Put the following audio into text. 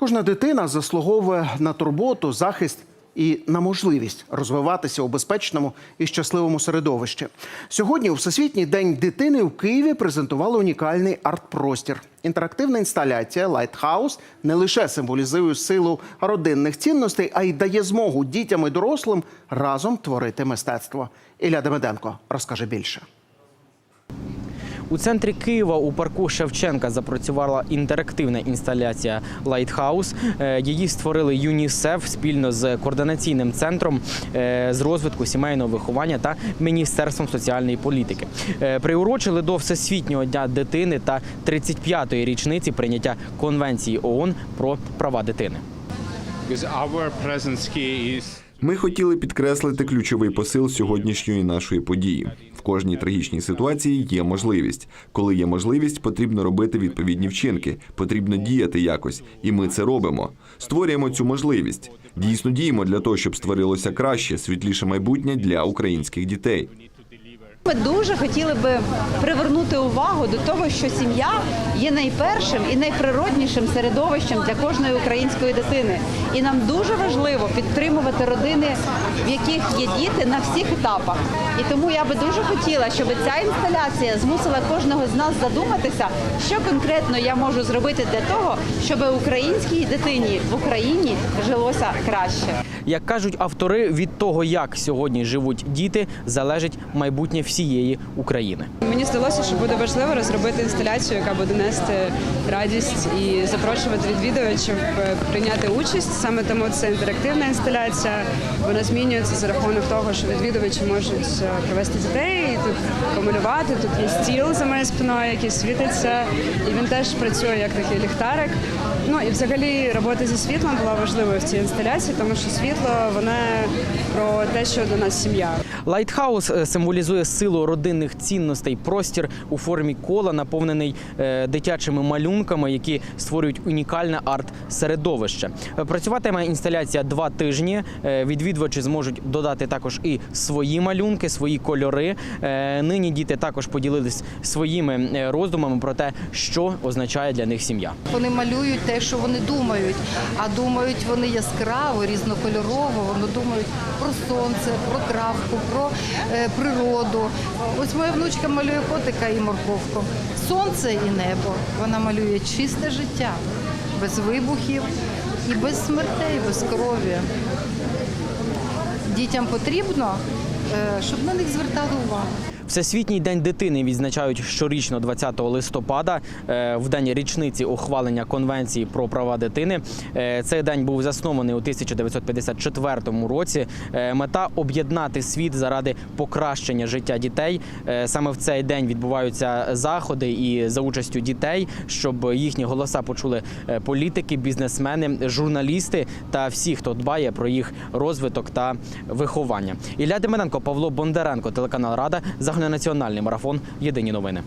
Кожна дитина заслуговує на турботу, захист і на можливість розвиватися у безпечному і щасливому середовищі. Сьогодні, у Всесвітній день дитини, у Києві презентували унікальний арт-простір. Інтерактивна інсталяція Лайтхаус не лише символізує силу родинних цінностей, а й дає змогу дітям і дорослим разом творити мистецтво. Ілля Демиденко розкаже більше. У центрі Києва у парку Шевченка запрацювала інтерактивна інсталяція Лайтхаус. Е, Її створили ЮНІСЕФ спільно з координаційним центром е, з розвитку сімейного виховання та міністерством соціальної політики. Е, Приурочили до Всесвітнього дня дитини та 35-ї річниці прийняття конвенції ООН про права дитини. Ми хотіли підкреслити ключовий посил сьогоднішньої нашої події. Кожній трагічній ситуації є можливість. Коли є можливість, потрібно робити відповідні вчинки, потрібно діяти якось, і ми це робимо. Створюємо цю можливість. Дійсно діємо для того, щоб створилося краще, світліше майбутнє для українських дітей. Ми дуже хотіли би привернути увагу до того, що сім'я є найпершим і найприроднішим середовищем для кожної української дитини. І нам дуже важливо підтримувати родини, в яких є діти на всіх етапах. І тому я би дуже хотіла, щоб ця інсталяція змусила кожного з нас задуматися, що конкретно я можу зробити для того, щоб українській дитині в Україні жилося краще. Як кажуть автори, від того, як сьогодні живуть діти, залежить майбутнє всієї України. Мені здалося, що буде важливо розробити інсталяцію, яка буде нести радість і запрошувати відвідувачів е, прийняти участь. Саме тому це інтерактивна інсталяція. Вона змінюється за рахунок того, що відвідувачі можуть е, привезти дітей, тут помалювати. Тут є стіл за моєю спиною, який світиться, і він теж працює як такий ліхтарик. Ну і взагалі робота зі світлом була важливою в цій інсталяції, тому що світло воно про те, що до нас сім'я. Лайтхаус е, символізує силу родинних цінностей. Простір у формі кола, наповнений е, дитячими малюнками, які створюють унікальне арт-середовище. Працюватиме інсталяція два тижні. Е, Відвідувачі зможуть додати також і свої малюнки, свої кольори. Е, Нині діти також поділились своїми роздумами про те, що означає для них сім'я. Вони малюють те, що вони думають, а думають вони яскраво, різнокольорово. Вони думають про сонце, про травку, про природу. Ось моя внучка малює котика і морковку. Сонце і небо. Вона малює чисте життя, без вибухів і без смертей, без крові. Дітям потрібно, е, щоб на них звертали увагу. Всесвітній день дитини відзначають щорічно 20 листопада, е, в день річниці ухвалення конвенції про права дитини. Е, Цей день був заснований у 1954 році. Е, Мета об'єднати світ заради покращення життя дітей. Саме в цей день відбуваються заходи і за участю дітей, щоб їхні голоса почули політики, бізнесмени, журналісти та всі, хто дбає про їх розвиток та виховання. Ілля Демененко, Павло Бондаренко, телеканал Рада, загальнонаціональний марафон. Єдині новини.